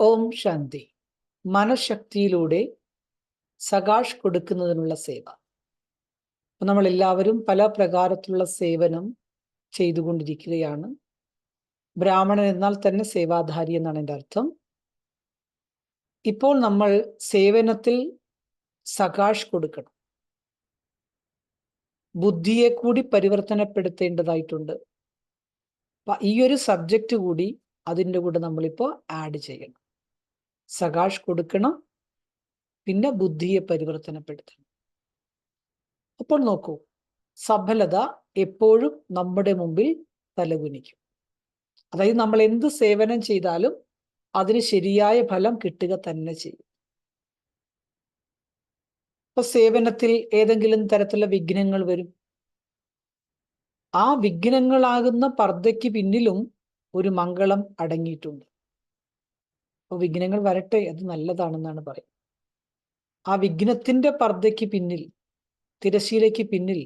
ഓം ശാന്തി. മനഃശക്തിയിലൂടെ സകാഷ് കൊടുക്കുന്നതിനുള്ള സേവ. നമ്മൾ എല്ലാവരും പല പ്രകാരത്തിലുള്ള സേവനം ചെയ്തുകൊണ്ടിരിക്കുകയാണ്. ബ്രാഹ്മണൻ എന്നാൽ തന്നെ സേവാധാരി എന്നാണ് എന്റെ അർത്ഥം. ഇപ്പോൾ നമ്മൾ സേവനത്തിൽ സകാഷ് കൊടുക്കണം. ബുദ്ധിയെ കൂടി പരിവർത്തനപ്പെടുത്തേണ്ടതായിട്ടുണ്ട്. ഈ ഒരു സബ്ജക്റ്റ് കൂടി അതിന്റെ കൂടെ നമ്മളിപ്പോൾ ആഡ് ചെയ്യണം. സകാഷ് കൊടുക്കണം. പിന്നെ ബുദ്ധിയെ പരിവർത്തനപ്പെടുത്തണം. അപ്പോൾ നോക്കൂ സഫലത എപ്പോഴും നമ്മുടെ മുമ്പിൽ തലകുനിക്കും. അതായത് നമ്മൾ എന്ത് സേവനം ചെയ്താലും അതിന് ശരിയായ ഫലം കിട്ടുക തന്നെ ചെയ്യും. ഇപ്പൊ സേവനത്തിൽ ഏതെങ്കിലും തരത്തിലുള്ള വിഘ്നങ്ങൾ വരും. ആ വിഘ്നങ്ങളാകുന്ന പർദ്ദയ്ക്ക് പിന്നിലും ഒരു മംഗളം അടങ്ങിയിട്ടുണ്ട്. അപ്പോൾ വിഘ്നങ്ങൾ വരട്ടെ അത് നല്ലതാണെന്നാണ് പറയുന്നത്. ആ വിഘ്നത്തിന്റെ പർദ്ധയ്ക്ക് പിന്നിൽ തിരശീലയ്ക്ക് പിന്നിൽ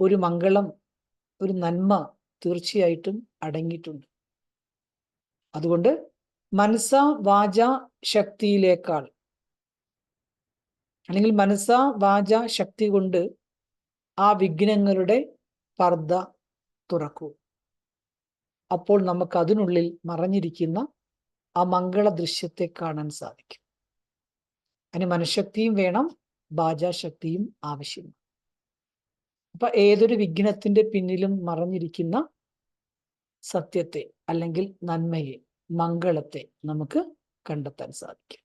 ഒരു മംഗളം ഒരു നന്മ തീർച്ചയായിട്ടും അടങ്ങിയിട്ടുണ്ട്. അതുകൊണ്ട് മനസ്സ വാച ശക്തിയിലേക്കാൾ അല്ലെങ്കിൽ മനസ്സ വാച ശക്തി കൊണ്ട് ആ വിഘ്നങ്ങളുടെ പർദ്ദ തുറക്കൂ. അപ്പോൾ നമുക്ക് അതിനുള്ളിൽ മറഞ്ഞിരിക്കുന്ന ആ മംഗള ദൃശ്യത്തെ കാണാൻ സാധിക്കും. അതിന് മനഃശക്തിയും വേണം ഭാജാശക്തിയും ആവശ്യമാണ്. അപ്പൊ ഏതൊരു വിഘ്നത്തിന്റെ പിന്നിലും മറഞ്ഞിരിക്കുന്ന സത്യത്തെ അല്ലെങ്കിൽ നന്മയെ മംഗളത്തെ നമുക്ക് കണ്ടെത്താൻ സാധിക്കും.